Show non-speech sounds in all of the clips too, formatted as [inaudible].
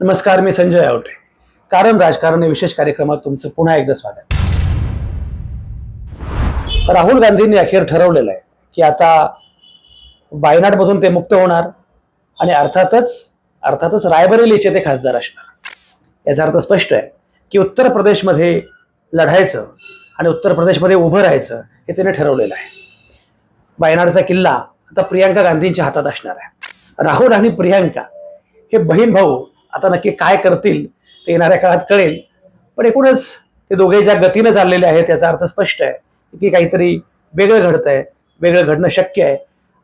नमस्कार मी संजय आवटे. कारण राजकारण या विशेष कार्यक्रमात तुमचं पुन्हा एकदा स्वागत. राहुल गांधींनी अखेर ठरवलेलं आहे की आता वायनाडमधून ते मुक्त होणार आणि अर्थातच अर्थातच रायबरेलीचे ते खासदार असणार. याचा अर्थ स्पष्ट आहे की उत्तर प्रदेशमध्ये लढायचं आणि उत्तर प्रदेशमध्ये उभं राहायचं हे त्याने ठरवलेलं आहे. वायनाडचा किल्ला आता प्रियांका गांधींच्या हातात असणार आहे. राहुल आणि प्रियांका हे बहीण भाऊ आता नक्की काय करतील ते येणाऱ्या काळात कळेल. पण एकूणच ते दोघे ज्या गतीनं चाललेले आहेत याचा अर्थ स्पष्ट आहे की काहीतरी वेगळं घडतं आहे वेगळं घडणं शक्य आहे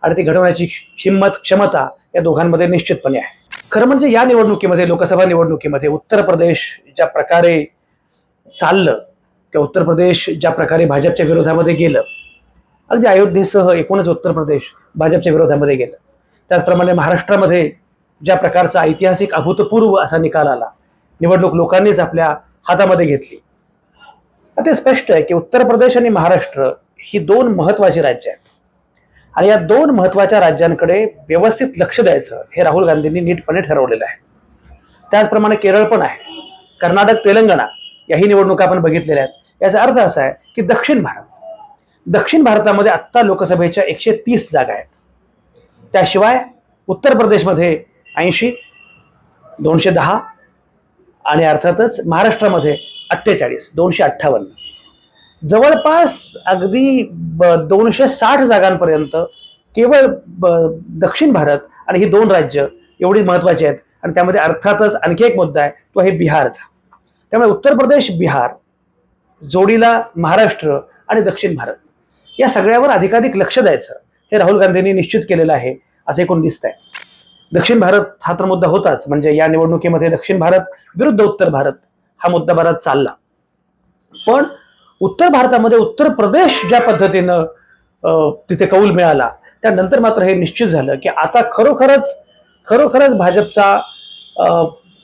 आणि ते घडवण्याची हिंमत क्षमता या दोघांमध्ये निश्चितपणे आहे. खरं म्हणजे या निवडणुकीमध्ये लोकसभा निवडणुकीमध्ये उत्तर प्रदेश ज्या प्रकारे चाललं किंवा उत्तर प्रदेश ज्या प्रकारे भाजपच्या विरोधामध्ये गेलं अगदी अयोध्येसह एकूणच उत्तर प्रदेश भाजपच्या विरोधामध्ये गेलं. त्याचप्रमाणे महाराष्ट्रामध्ये ज्या प्रकारचा ऐतिहासिक अभूतपूर्व असा निकाल आला निवडणूक लोकांनीच आपल्या हातामध्ये घेतली. ते स्पष्ट आहे की उत्तर प्रदेश आणि महाराष्ट्र ही दोन महत्वाची राज्य आहेत. आणि या दोन महत्त्वाच्या राज्यांकडे व्यवस्थित लक्ष द्यायचं हे राहुल गांधींनी नीटपणे ठरवलेलं आहे. त्याचप्रमाणे केरळ पण आहे. कर्नाटक तेलंगणा याही निवडणुका आपण बघितलेल्या आहेत. याचा अर्थ असा आहे की दक्षिण भारत दक्षिण भारतामध्ये आत्ता लोकसभेच्या एकशे तीस जागा आहेत. त्याशिवाय उत्तर प्रदेशमध्ये ऐंशी दोनशे दहा आणि अर्थातच महाराष्ट्रामध्ये अठ्ठेचाळीस दोनशे अठ्ठावन्न. जवळपास अगदी ब- दोनशे साठ जागांपर्यंत केवळ ब- दक्षिण भारत आणि ही दोन राज्य एवढी महत्वाची आहेत आणि त्यामध्ये अर्थातच आणखी एक मुद्दा आहे तो आहे बिहारचा. त्यामुळे उत्तर प्रदेश बिहार जोडीला महाराष्ट्र आणि दक्षिण भारत या सगळ्यावर अधिकाधिक लक्ष द्यायचं हे राहुल गांधींनी निश्चित केलेलं आहे असं एकूण दिसत आहे दक्षिण भारत हा तर मुद्दा होताच. म्हणजे या निवडणुकीमध्ये दक्षिण भारत विरुद्ध उत्तर भारत हा मुद्दा बराच चालला. पण उत्तर भारतामध्ये उत्तर प्रदेश ज्या पद्धतीनं तिथे कौल मिळाला त्यानंतर मात्र हे निश्चित झालं की आता खरोखरच खरोखरच भाजपचा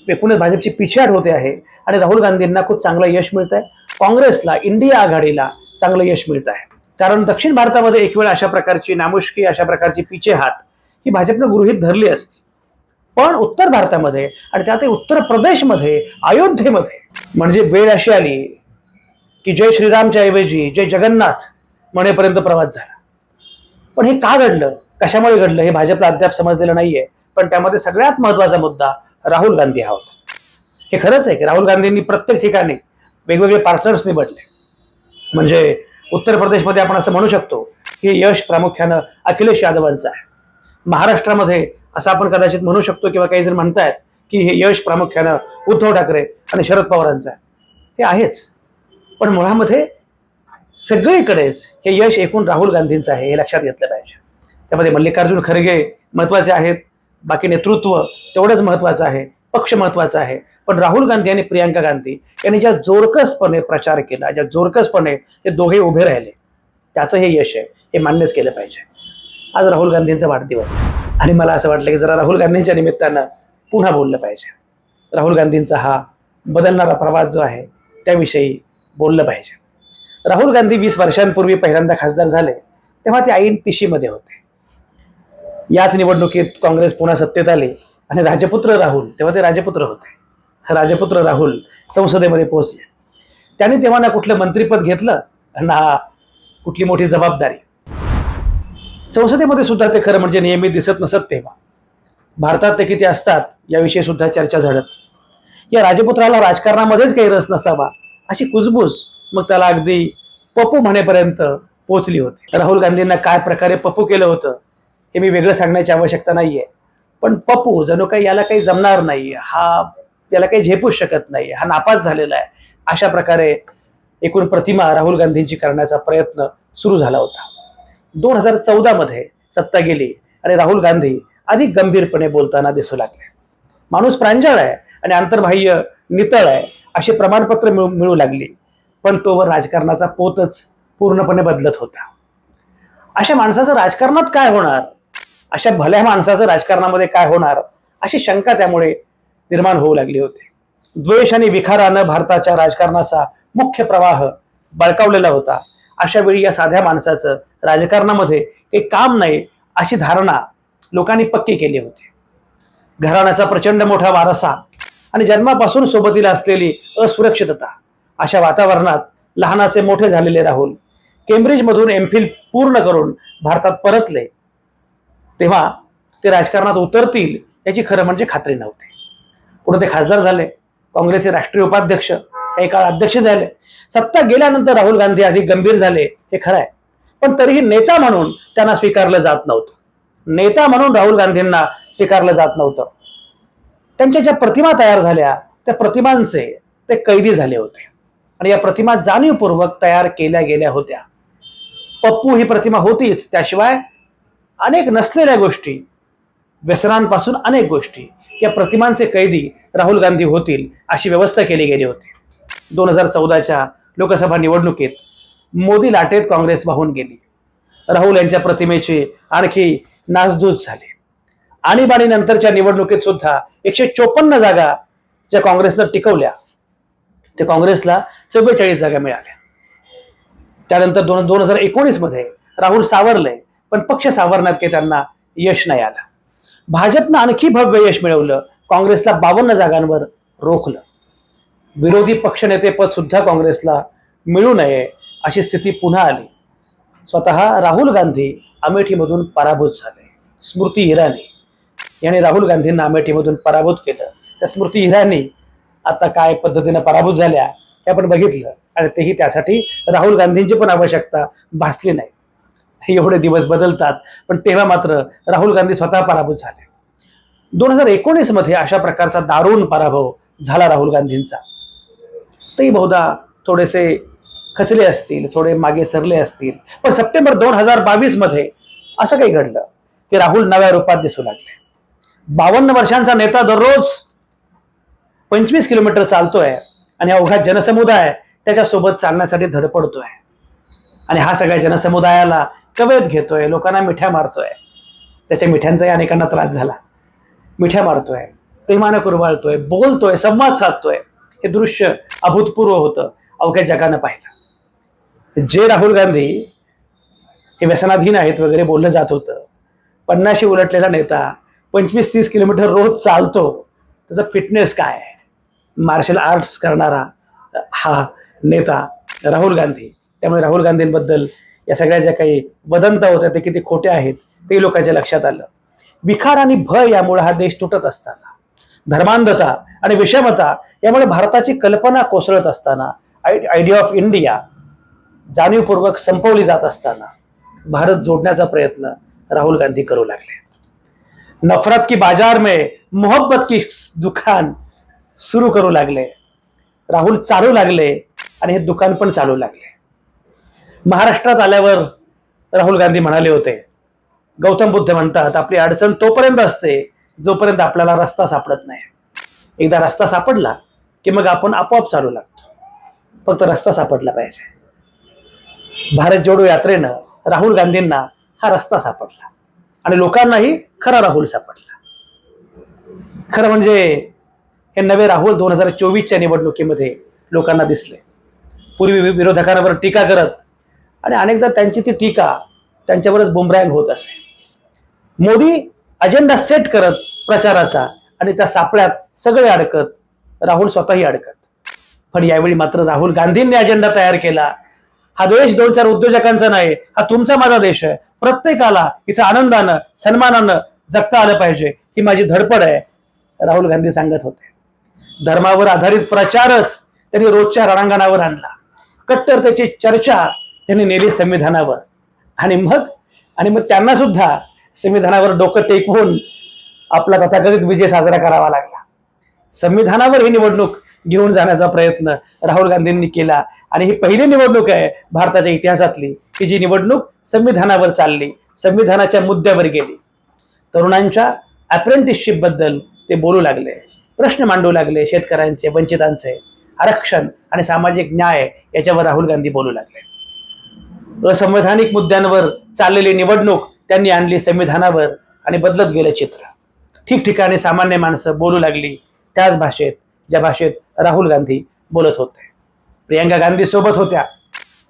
एकूणच भाजपची पिछेहाट होते आहे आणि राहुल गांधींना खूप चांगलं यश मिळत आहे काँग्रेसला इंडिया आघाडीला चांगलं यश मिळत आहे कारण दक्षिण भारतामध्ये एक वेळ अशा प्रकारची नामुष्की अशा प्रकारची पिछेहाट ही भाजपनं गृहित धरली असती. पण उत्तर भारतामध्ये आणि त्यातही उत्तर प्रदेशमध्ये अयोध्येमध्ये म्हणजे वेळ अशी आली की जय श्रीरामच्या ऐवजी जय जगन्नाथ म्हणेपर्यंत प्रवास झाला. पण हे का घडलं? कशामुळे घडलं? हे भाजपला अद्याप समजलेलं नाहीये. पण त्यामध्ये सगळ्यात महत्त्वाचा मुद्दा राहुल गांधी हा होता. हे खरंच आहे की राहुल गांधींनी प्रत्येक ठिकाणी वेगवेगळे पार्टनर्स निवडले. म्हणजे उत्तर प्रदेशमध्ये आपण असं म्हणू शकतो की यश प्रामुख्यानं अखिलेश यादवांचं आहे. महाराष्ट्रामध्ये असं आपण कदाचित म्हणू शकतो किंवा काही जण म्हणतायत की हे यश प्रामुख्यानं उद्धव ठाकरे आणि शरद पवारांचं आहे. हे आहेच. पण मुळामध्ये सगळीकडेच हे यश एकूण राहुल गांधींचं आहे हे लक्षात घेतलं पाहिजे. त्यामध्ये मल्लिकार्जुन खरगे महत्त्वाचे आहेत बाकी नेतृत्व तेवढंच महत्वाचं आहे पक्ष महत्त्वाचा आहे. पण राहुल गांधी आणि प्रियांका गांधी यांनी ज्या जोरकसपणे प्रचार केला ज्या जोरकसपणे हे दोघे उभे राहिले त्याचं हे यश आहे हे मान्यच केलं पाहिजे. आज राहुल गांधींचा वाढदिवस आणि मला असं वाटलं की जरा राहुल गांधींच्या निमित्तानं पुन्हा बोललं पाहिजे. राहुल गांधींचा हा बदलणारा प्रवास जो आहे त्याविषयी बोललं पाहिजे. राहुल गांधी वीस वर्षांपूर्वी पहिल्यांदा खासदार झाले तेव्हा ते ऐन तिशीमध्ये होते. याच निवडणुकीत काँग्रेस पुन्हा सत्तेत आली आणि राजपुत्र राहुल तेव्हा ते राजपुत्र होते. राजपुत्र राहुल संसदेमध्ये पोहोचले. त्यांनी तेव्हा ना कुठलं मंत्रीपद घेतलं ना कुठली मोठी जबाबदारी. संसदेमध्ये सुद्धा ते खरं म्हणजे नियमित दिसत नसत तेव्हा. भारतात ते किती असतात याविषयी सुद्धा चर्चा झडत. या राजपुत्राला राजकारणामध्येच काही रस नसावा अशी कुजबूज मग त्याला अगदी पप्पू म्हणेपर्यंत पोचली होती. राहुल गांधींना काय प्रकारे पप्पू केलं होतं हे मी वेगळं सांगण्याची आवश्यकता नाहीये. पण पप्पू जणू काही याला काही जमणार नाही हा याला काही झेपूच शकत नाही हा नापास झालेला आहे. अशा प्रकारे एकूण प्रतिमा राहुल गांधींची करण्याचा प्रयत्न सुरू झाला होता. दोन हजार चौदामध्ये सत्ता गेली आणि राहुल गांधी अधिक गंभीरपणे बोलताना दिसू लागले. माणूस प्रांजळ आहे आणि आंतरबाह्य नितळ आहे अशी प्रमाणपत्र मिळू मिळू लागली. पण तोवर राजकारणाचा पोतच पूर्णपणे बदलत होता. अशा माणसाचं राजकारणात काय होणार? अशा भल्या माणसाचं राजकारणामध्ये काय होणार? अशी शंका त्यामुळे निर्माण होऊ लागली होती. द्वेष आणि विखारानं भारताच्या राजकारणाचा मुख्य प्रवाह बळकावलेला होता. अशा वेळी या साध्या माणसाचं राजकारणामध्ये काही काम नाही अशी धारणा लोकांनी पक्की केली होती. घराण्याचा प्रचंड मोठा वारसा आणि जन्मापासून सोबतीला असलेली असुरक्षितता अशा वातावरणात लहानाचे मोठे झालेले राहुल केम्ब्रिजमधून एम फिल पूर्ण करून भारतात परतले तेव्हा ते राजकारणात उतरतील याची खरं म्हणजे खात्री नव्हती. पुढे ते खासदार झाले काँग्रेसचे राष्ट्रीय उपाध्यक्ष काही काळ अध्यक्ष झाले. सत्ता गेल्यानंतर राहुल गांधी अधिक गंभीर झाले हे खरं आहे. पण तरीही नेता म्हणून त्यांना स्वीकारलं जात नव्हतं. नेता म्हणून राहुल गांधींना स्वीकारलं जात नव्हतं. त्यांच्या ज्या प्रतिमा तयार झाल्या त्या प्रतिमांचे ते कैदी झाले होते. आणि या प्रतिमा जाणीवपूर्वक तयार केल्या गेल्या होत्या. पप्पू ही प्रतिमा होतीच त्याशिवाय अनेक नसलेल्या गोष्टी व्यसनांपासून अनेक गोष्टी या प्रतिमांचे कैदी राहुल गांधी होतील अशी व्यवस्था केली गेली होती. दोन हजार चौदाच्या लोकसभा निवडणुकीत मोदी लाटेत काँग्रेस वाहून गेली. राहुल यांच्या प्रतिमेची आणखी नासधूस झाली. आणीबाणी नंतरच्या निवडणुकीत सुद्धा एकशे चोपन्न जागा ज्या काँग्रेसनं टिकवल्या ते काँग्रेसला चव्वेचाळीस जागा मिळाल्या. त्यानंतर दोन दोन हजार एकोणीसमध्ये राहुल सावरले पण पक्ष सावरण्यात काही त्यांना यश नाही आलं. भाजपनं आणखी भव्य यश मिळवलं काँग्रेसला बावन्न जागांवर रोखलं. विरोधी पक्षनेतेपद सुद्धा काँग्रेसला मिळू नये अशी स्थिती पुन्हा आली. स्वतः राहुल गांधी अमेठीमधून पराभूत झाले. स्मृती इराणी यांनी राहुल गांधींना अमेठीमधून पराभूत केलं. त्या स्मृती इराणी आता काय पद्धतीनं पराभूत झाल्या हे आपण बघितलं आणि तेही त्यासाठी राहुल गांधींची पण आवश्यकता भासली नाही. हे एवढे दिवस बदलतात पण तेव्हा मात्र राहुल गांधी स्वतः पराभूत झाले. दोन हजार एकोणीसमध्ये अशा प्रकारचा दारुण पराभव झाला राहुल गांधींचा. ते बहुधा थोडेसे खचले असतील थोडे मागे सरले असतील. पण सप्टेंबर दोन हजार बावीसमध्ये असं काही घडलं की राहुल नव्या रूपात दिसू लागले. बावन्न वर्षांचा नेता दररोज पंचवीस किलोमीटर चालतोय आणि अवघा जनसमुदाय त्याच्यासोबत चालण्यासाठी धडपडतोय. आणि हा सगळ्या जनसमुदायाला कवेत घेतोय लोकांना मिठ्या मारतोय. त्याच्या मिठ्यांचाही अनेकांना त्रास झाला. मिठ्या मारतोय प्रेमानं कुरवाळतोय बोलतोय संवाद साधतोय. हे दृश्य अभूतपूर्व होतं. अवघ्या जगानं पाहिलं. जे राहुल गांधी हे व्यसनाधीन आहेत वगैरे बोललं जात होतं. पन्नाशी उलटलेला नेता पंचवीस तीस किलोमीटर रोज चालतो. त्याचा फिटनेस काय? आहे मार्शल आर्ट्स करणारा हा नेता राहुल गांधी. त्यामुळे राहुल गांधींबद्दल या सगळ्या ज्या काही वदंता होत्या ते किती खोटे आहेत ते लोकांच्या लक्षात आलं. विकार आणि भय यामुळे हा देश तुटत असताना धर्मांधता आणि विषमता यामुळे भारताची कल्पना कोसळत असताना आय आयडिया ऑफ इंडिया जाणीवपूर्वक संपवली जात असताना भारत जोडण्याचा प्रयत्न राहुल गांधी करू लागले. नफरत की बाजार में मोहब्बत की दुकान सुरू करू लागले. राहुल चालू लागले आणि हे दुकान पण चालू लागले. महाराष्ट्रात आल्यावर राहुल गांधी म्हणाले होते गौतम बुद्ध म्हणतात आपली अडचण तोपर्यंत असते जोपर्यंत आपल्याला रस्ता सापडत नाही. एकदा रस्ता सापडला की मग आपण आपोआप चालू लागतो. फक्त रस्ता सापडला पाहिजे. भारत जोडो यात्रेनं राहुल गांधींना हा रस्ता सापडला. आणि लोकांनाही खरा राहुल सापडला. खरं म्हणजे हे नवे राहुल दोन हजार चोवीसच्या निवडणुकीमध्ये लोकांना दिसले. पूर्वी विरोधकांवर टीका करत आणि अनेकदा त्यांची ती टीका त्यांच्यावरच बुमरँग होत असे. मोदी अजेंडा सेट करत प्रचाराचा आणि त्या सापळ्यात सगळे अडकत राहुल स्वतःही अडकत. पण यावेळी मात्र राहुल गांधींनी अजेंडा तयार केला. हा देश दोन चार उद्योजकांचा नाही हा तुमचा माझा देश आहे. प्रत्येकाला इथं आनंदानं सन्मानानं जगता आलं पाहिजे ही माझी धडपड आहे राहुल गांधी सांगत होते. धर्मावर आधारित प्रचारच त्यांनी रोजच्या रणांगणावर आणला. कट्टरतेची चर्चा त्यांनी नेली संविधानावर. आणि मग आणि मग त्यांना सुद्धा संविधानावर डोकं टेकवून आपला तथाकथित विजय साजरा करावा लागला. संविधानावर ही निवडणूक घेऊन जाण्याचा प्रयत्न राहुल गांधींनी केला. आणि ही पहिली निवडणूक आहे भारताच्या इतिहासातली. की जी निवडणूक संविधानावर चालली संविधानाच्या मुद्द्यावर गेली. तरुणांच्या अप्रेंटिसशिपबद्दल ते बोलू लागले प्रश्न मांडू लागले शेतकऱ्यांचे वंचितांचे. आरक्षण आणि सामाजिक न्याय याच्यावर राहुल गांधी बोलू लागले. असंवैधानिक मुद्द्यांवर चाललेली निवडणूक त्यांनी आणली संविधानावर आणि बदलत गेलं चित्र. ठिकठिकाणी सामान्य माणसं बोलू लागली त्याच भाषेत ज्या भाषेत राहुल गांधी बोलत होते. प्रियंका गांधी सोबत होत्या.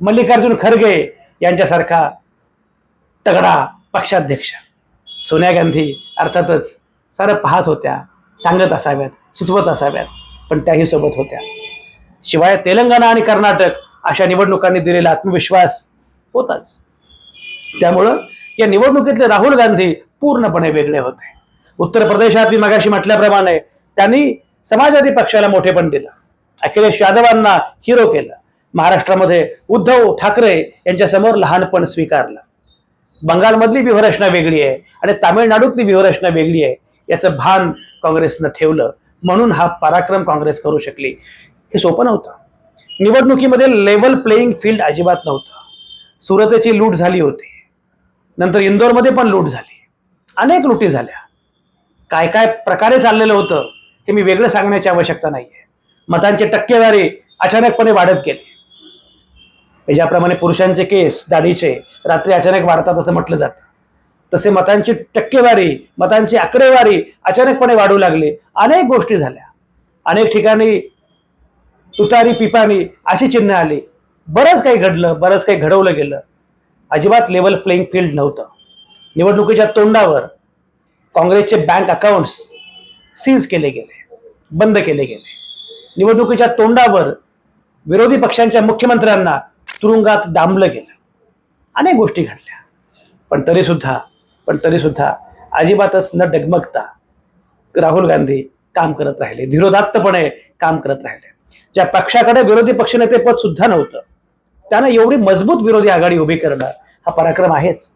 मल्लिकार्जुन खरगे यांच्यासारखा तगडा पक्षाध्यक्ष. सोनिया गांधी अर्थातच सारं पाहत होत्या सांगत असाव्यात सुचवत असाव्यात पण त्याही सोबत होत्या. शिवाय तेलंगणा आणि कर्नाटक अशा निवडणुकांनी दिलेला आत्मविश्वास होताच. त्यामुळं या निवडणुकीतले राहुल गांधी पूर्णपणे वेगळे होते. उत्तर प्रदेशात मी मगाशी म्हटल्याप्रमाणे त्यांनी समाजवादी पक्षाला मोठेपण दिलं. अखिलेश यादवांना हिरो केलं. महाराष्ट्रामध्ये उद्धव ठाकरे यांच्यासमोर लहानपण स्वीकारलं. बंगालमधली व्यूहरचना वेगळी आहे आणि तामिळनाडूतली व्यूहरचना वेगळी आहे याचं भान काँग्रेसनं ठेवलं म्हणून हा पराक्रम काँग्रेस करू शकली. हे सोपं नव्हतं. निवडणुकीमध्ये लेवल प्लेईंग फील्ड अजिबात नव्हतं. सुरतेची लूट झाली होती. नंतर इंदोरमध्ये पण लूट झाली. अनेक लुटी झाल्या. काय काय प्रकारे चाललेलं होतं हे मी वेगळं सांगण्याची आवश्यकता नाहीये. मतांची टक्केवारी अचानकपणे वाढत गेली. ज्याप्रमाणे पुरुषांचे केस दाढीचे रात्री अचानक वाढतात असं म्हटलं जातं. तसे मतांची टक्केवारी मतांची आकडेवारी अचानकपणे वाढू लागली. अनेक गोष्टी झाल्या. अनेक ठिकाणी तुतारी पिपाणी अशी चिन्ह आली. बरंच काही घडलं बरंच काही घडवलं गेलं. अजिबात लेवल प्लेईंग फील्ड नव्हतं. निवडणुकीच्या तोंडावर काँग्रेसचे बँक अकाउंट्स सीज केले गेले बंद केले गेले. निवडणुकीच्या तोंडावर विरोधी पक्षांच्या मुख्यमंत्र्यांना तुरुंगात डांबलं गेलं. अनेक गोष्टी घडल्या. पण तरी सुद्धा पण तरी सुद्धा अजिबातच न डगमगता राहुल गांधी काम करत राहिले. धीरोदात्तपणे काम करत राहिले. ज्या पक्षाकडे विरोधी पक्षनेतेपद सुद्धा नव्हतं त्यानं एवढी मजबूत विरोधी आघाडी उभी करणं हा पराक्रम आहेच.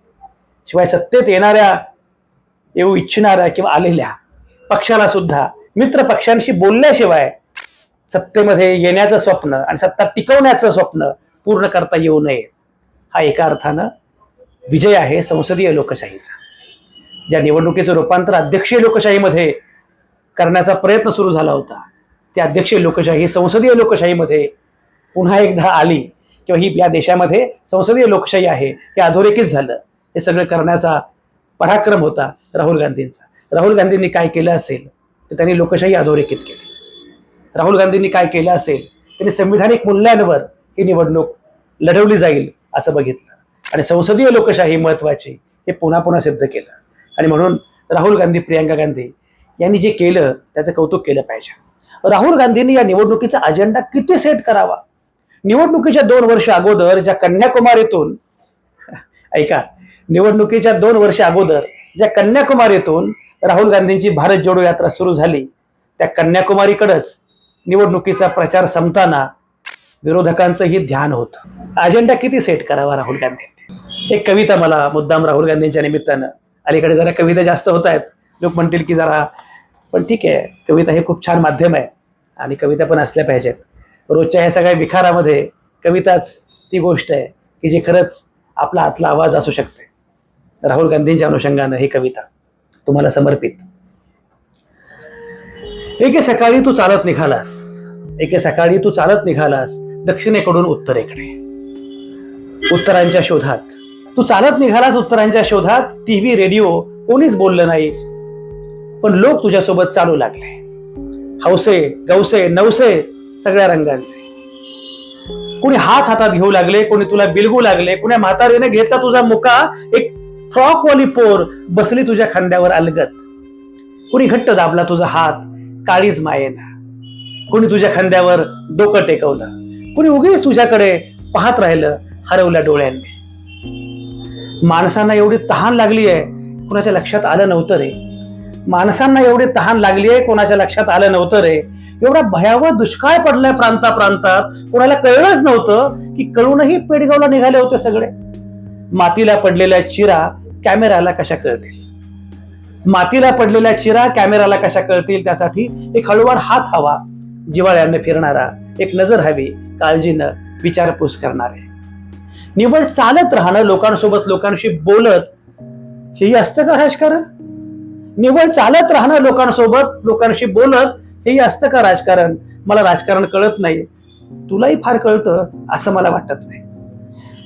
शिवाय सत्तेत येणाऱ्या येऊ इच्छिणाऱ्या किंवा आलेल्या पक्षाला सुद्धा मित्र पक्षांशी बोलल्याशिवाय सत्तेमध्ये येण्याचं स्वप्न आणि सत्ता टिकवण्याचं स्वप्न पूर्ण करता येऊ नये हा एका अर्थानं विजय आहे संसदीय लोकशाहीचा. ज्या निवडणुकीचं रूपांतर अध्यक्षीय लोकशाहीमध्ये करण्याचा प्रयत्न सुरू झाला होता त्या अध्यक्षीय लोकशाही संसदीय लोकशाहीमध्ये पुन्हा एकदा आली किंवा ही या देशामध्ये संसदीय लोकशाही आहे हे अधोरेखित झालं. हे सगळं करण्याचा पराक्रम होता राहुल गांधींचा. राहुल गांधींनी काय केलं असेल तर त्यांनी लोकशाही अधोरेखित केली. राहुल गांधींनी काय केलं असेल त्यांनी संविधानिक मूल्यांवर ही निवडणूक लढवली जाईल असं बघितलं. आणि संसदीय लोकशाही महत्वाची हे पुन्हा पुन्हा सिद्ध केलं. आणि म्हणून राहुल गांधी प्रियंका गांधी यांनी जे केलं त्याचं कौतुक केलं पाहिजे. राहुल गांधींनी या निवडणुकीचा अजेंडा किती सेट करावा? निवडणुकीच्या दोन वर्ष अगोदर ज्या कन्याकुमारीतून [laughs] ऐका निवडणुकीच्या दोन वर्ष अगोदर ज्या कन्याकुमारीतून राहुल गांधींची भारत जोडो यात्रा सुरू झाली. त्या कन्याकुमारीकडंच निवडणुकीचा प्रचार संपताना विरोधकांचंही ध्यान होतं. अजेंडा किती सेट करावा राहुल गांधींनी? एक कविता मला मुद्दाम राहुल गांधींच्या निमित्तानं. अलीकडे जरा कविता जास्त होत आहेत. लोक म्हणतील की जरा पण ठीक आहे कविता हे खूप छान माध्यम आहे आणि कविता पण असल्या पाहिजेत. रोजच्या ह्या सगळ्या विखारामध्ये कविताच ती गोष्ट आहे की जी खरंच आपला आतला आवाज असू शकते. राहुल गांधींच्या अनुषंगानं ही कविता. तुम्हाला समर्पित. एके सकाळी तू चालत निघालास. एके सकाळी तू चालत निघालास दक्षिणेकडून उत्तरेकडे. उत्तरांच्या शोधात. तू चालत निघालास उत्तरांच्या शोधात टीव्ही रेडिओ कोणीच बोललं नाही. पण लोक तुझ्यासोबत चालू लागले. हौसे गवसे नवसे सगळ्या रंगांचे. कोणी हात हातात घेऊ लागले कोणी तुला बिलगू लागले कोणी म्हातारीने घेतला तुझा मुका एक फ्रॉक वाली पोर बसली तुझ्या खांद्यावर अलगत. कोणी घट्ट दाबला तुझा हात काळीच मायेना. कोणी तुझ्या खांद्यावर डोकं टेकवलं. कोणी उगीच तुझ्याकडे पाहत राहिलं हरवल्या डोळ्यांनी. माणसांना एवढी तहान लागली आहे कुणाच्या लक्षात आलं नव्हतं रे. माणसांना एवढी तहान लागली आहे कोणाच्या लक्षात आलं नव्हतं रे. एवढा भयावह दुष्काळ पडलाय प्रांता प्रांतात कोणाला कळलंच नव्हतं की कळूनही पेडगावला निघाले होते सगळे. मातीला पडलेल्या चिरा कॅमेराला कशा कळतील? मातीला पडलेल्या चिरा कॅमेराला कशा कळतील? त्यासाठी एक हळूवार हात हवा. जिवाळ्याने फिरणारा एक नजर हवी. काळजीनं विचारपूस करणारे. निवड चालत राहणं लोकांसोबत लोकांशी बोलत हेही असतं का राजकारण? निवड चालत राहणं लोकांसोबत लोकांशी बोलत हेही असतं का राजकारण? मला राजकारण कळत नाही. तुलाही फार कळतं असं मला वाटत नाही.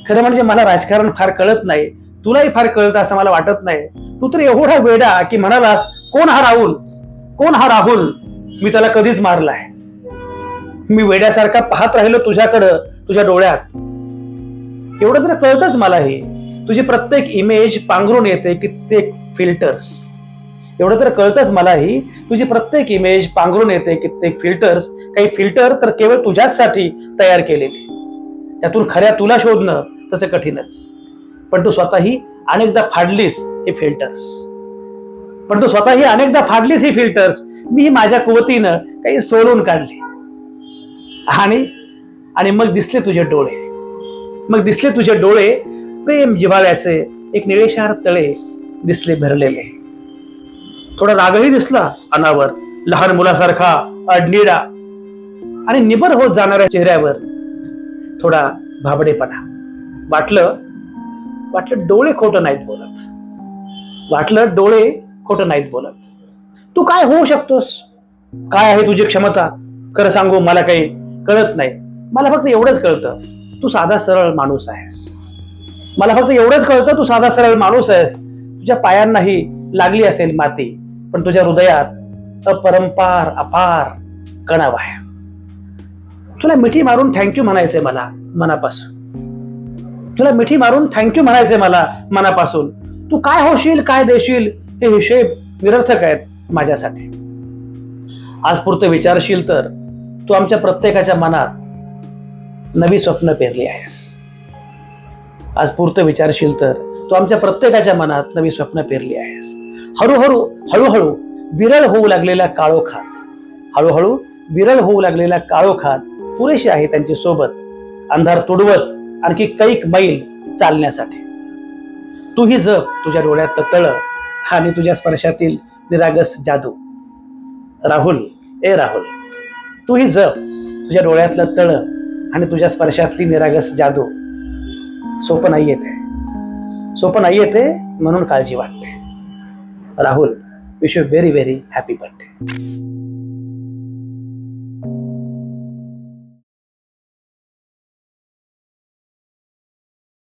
खरं म्हणजे मला राजकारण फार कळत नाही. तुलाही फार कळतं असं मला वाटत नाही. तू तर एवढा वेडा की म्हणालास कोण हा राहुल? कोण हा राहुल? मी त्याला कधीच मारलाय. मी वेड्यासारखा पाहत राहिलो तुझ्याकडं तुझ्या डोळ्यात. एवढं तर कळतच मला हे. तुझी प्रत्येक इमेज पांघरून येते कित्येक फिल्टर्स एवढं तर कळतंच मलाही तुझी प्रत्येक इमेज पांघरून येते कित्येक फिल्टर्स काही फिल्टर तर केवळ तुझ्याचसाठी तयार केलेले. त्यातून खऱ्या तुला शोधणं तसं कठीणच. पण तू स्वतःही अनेकदा फाडलीस हे फिल्टर्स पण तू स्वतःही अनेकदा फाडलीस ही फिल्टर्स मी माझ्या कुवतीनं काही सोडून काढले. आणि आणि मग दिसले तुझे डोळे. मग दिसले तुझे डोळे प्रेम जिव्हाळ्याचे एक निळेशार तळे दिसले भरलेले. थोडा रागही दिसला अनावर लहान मुलासारखा अडनिडा. आणि निबर होत जाणाऱ्या चेहऱ्यावर थोडा भाबडेपणा. वाटलं वाटलं डोळे खोटं नाहीत बोलत. वाटलं डोळे खोटं नाहीत बोलत. तू काय होऊ शकतोस? काय आहे तुझी क्षमता? खरं सांगू मला काही कळत नाही. मला फक्त एवढंच कळतं तू साधा सरळ माणूस आहेस. मला फक्त एवढंच कळतं तू साधा सरळ माणूस आहेस. तुझ्या पायांनाही लागली असेल माती पण तुझ्या हृदयात अपरंपार अपार कणाव आहे. तुला मिठी मारून थँक्यू म्हणायचंय मला मनापासून. तुला मिठी मारून थँक्यू म्हणायचंय मला मनापासून. तू काय होशील काय देशील हे हिशेब निरर्थक आहेत माझ्यासाठी. आज पुरतं विचारशील तर तू आमच्या प्रत्येकाच्या मनात नवी स्वप्न पेरली आहेस. आज पुरतं विचारशील तर तू आमच्या प्रत्येकाच्या मनात नवी स्वप्न पेरली आहेस. हळूहळू हळूहळू विरळ होऊ लागलेल्या काळोखात हळूहळू विरळ होऊ लागलेल्या काळोखात पुरेशी आहे त्यांची सोबत. अंधार तुडवत आणखी कैक मैल चालण्यासाठी. तूही जप तुझ्या डोळ्यातलं तळ आणि तुझ्या स्पर्शातील निरागस जादू. राहुल ए राहुल तूही जप तुझ्या डोळ्यातलं तळ आणि तुझ्या स्पर्शातली निरागस जादू. सोपं नाही येते. सोपं नाही येते म्हणून काळजी वाटते. Rahul wish you very very happy birthday